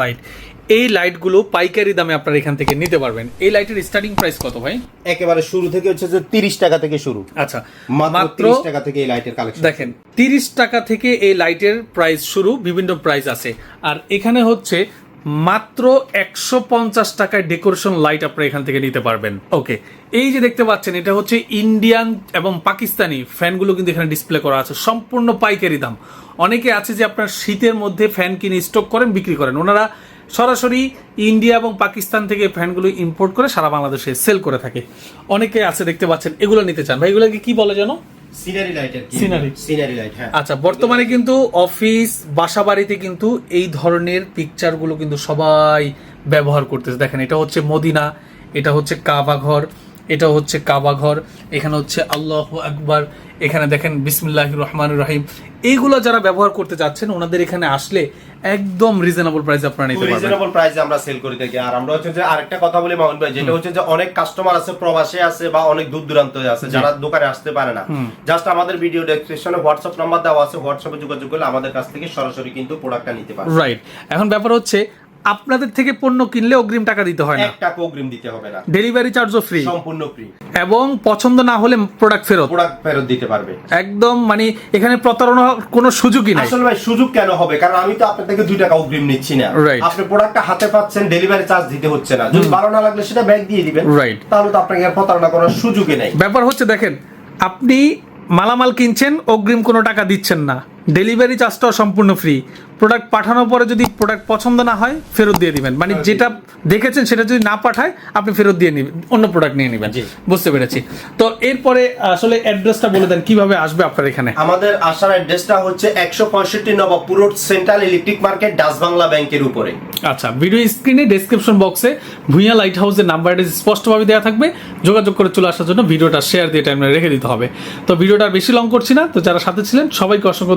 Light এই লাইটগুলো পাইকারি দামে আপনারা এখান থেকে নিতে পারবেন। এই লাইটের স্টার্টিং প্রাইস কত ভাই? একেবারে শুরু থেকে হচ্ছে যে তিরিশ টাকা থেকে শুরু। আচ্ছা মাত্র মাত্র তিরিশ টাকা থেকে এই লাইটের কালেকশন দেখেন তিরিশ টাকা থেকে এই লাইটের প্রাইস শুরু বিভিন্ন প্রাইস আছে। আর এখানে হচ্ছে মাত্র একশো পঞ্চাশ টাকায় ডেকোরেশন লাইট আপনারা এখান থেকে নিতে পারবেন। ওকে এই যে দেখতে পাচ্ছেন এটা হচ্ছে ইন্ডিয়ান এবং পাকিস্তানি ফ্যানগুলো কিন্তু এখানে ডিসপ্লে করা আছে। সম্পূর্ণ পাইকারি দাম। অনেকে আছে যে আপনার শীতের মধ্যে ফ্যান কিনে স্টক করেন বিক্রি করেন। ওনারা সরাসরি ইন্ডিয়া এবং পাকিস্তান থেকে ফ্যানগুলো ইম্পোর্ট করে সারা বাংলাদেশে সেল করে থাকে। অনেকে আছে দেখতে পাচ্ছেন এগুলো নিতে চান। ভাই এগুলোকে কি বলে জানো? সিনারি। সিনারি লাইট হ্যাঁ। আচ্ছা বর্তমানে কিন্তু অফিস বাসা বাড়িতে কিন্তু এই ধরনের পিকচারগুলো কিন্তু সবাই ব্যবহার করতেছে। দেখেন এটা হচ্ছে মদিনা এটা হচ্ছে কাবা ঘর। এটা হচ্ছে কাবা ঘর এখানে হচ্ছে আল্লাহ আকবার এখানে দেখেন বিসমুল্লাহ রহমান রহিম। এইগুলো যারা ব্যবহার করতে যাচ্ছেন ওনাদের এখানে আসলে একদম রিজনেবল প্রাইস আপনারা নিতে পারবেন। রিজনেবল প্রাইসে আমরা সেল করে থাকি। আর আমরা হচ্ছে যে আরেকটা কথা বলি মামুন ভাই যেটা হচ্ছে যে অনেক কাস্টমার আছে প্রবাসে আছে বা অনেক দূর দূরান্ত আছে যারা দোকানে আসতে পারে না। জাস্ট আমাদের ভিডিও ডেসক্রিপশনে হোয়াটসঅ্যাপ নাম্বার দেওয়া আছে হোয়াটসঅ্যাপে যোগাযোগ করলে আমাদের কাছ থেকে সরাসরি কিন্তু প্রোডাক্টটা নিতে পারে রাইট এখন ব্যাপার হচ্ছে আপনাদের থেকে পণ্য কিনলে অগ্রিম টাকা দিতে হয় না। এক টাকা অগ্রিম দিতে হবে না। ডেলিভারি চার্জও ফ্রি সম্পূর্ণ ফ্রি এবং পছন্দ না হলে প্রোডাক্ট ফেরত। প্রোডাক্ট ফেরত দিতে পারবে। একদম মানে এখানে প্রতারণার কোনো সুযোগই নাই। আসলে ভাই সুযোগ কেন হবে? কারণ আমি তো আপনার থেকে দুই টাকা অগ্রিম নিচ্ছি না. আপনি প্রোডাক্টটা হাতে পাচ্ছেন ডেলিভারি চার্জ দিতে হচ্ছে না। যদি ভালো না লাগলে সেটা ব্যাগ দিয়ে দিবেন। Right. তাহলে তো আপনাকে প্রতারণা করার সুযোগই নেই। ব্যাপার হচ্ছে দেখেন আপনি মালামাল কিনছেন অগ্রিম কোনো টাকা দিচ্ছেন না। ডেলিভারি চার্জটাও সম্পূর্ণ ফ্রি প্রোডাক্ট পাঠানোর পরে যদি প্রোডাক্ট পছন্দ না হয় ফেরত দিয়ে দিবেন। মানে যেটা দেখেছেন সেটা যদি না পাঠায় আপনি ফেরত দিয়ে নেবেন অন্য প্রোডাক্ট নিয়ে নেবেন। বুঝতে পেরেছি। তো এরপরে আসলে অ্যাড্রেসটা বলে দেন কীভাবে আসবে আপনার এখানে? আমাদের আসার অ্যাড্রেসটা হচ্ছে একশো পঁয়ষট্টি Nawabpur road central electric market Dutch Bangla ব্যাংকের উপরে। আচ্ছা ভিডিও স্ক্রিনে ডেসক্রিপশন বক্সে ভুঁইয়া লাইট হাউসের নাম্বারটা স্পষ্টভাবে দেওয়া থাকবে। যোগাযোগ করে চলে আসার জন্য ভিডিওটা শেয়ার দিয়ে টাইমে রেখে দিতে হবে। তো ভিডিওটা বেশি লং করছি না। তো যারা সাথে ছিলেন সবাইকে অসংখ্য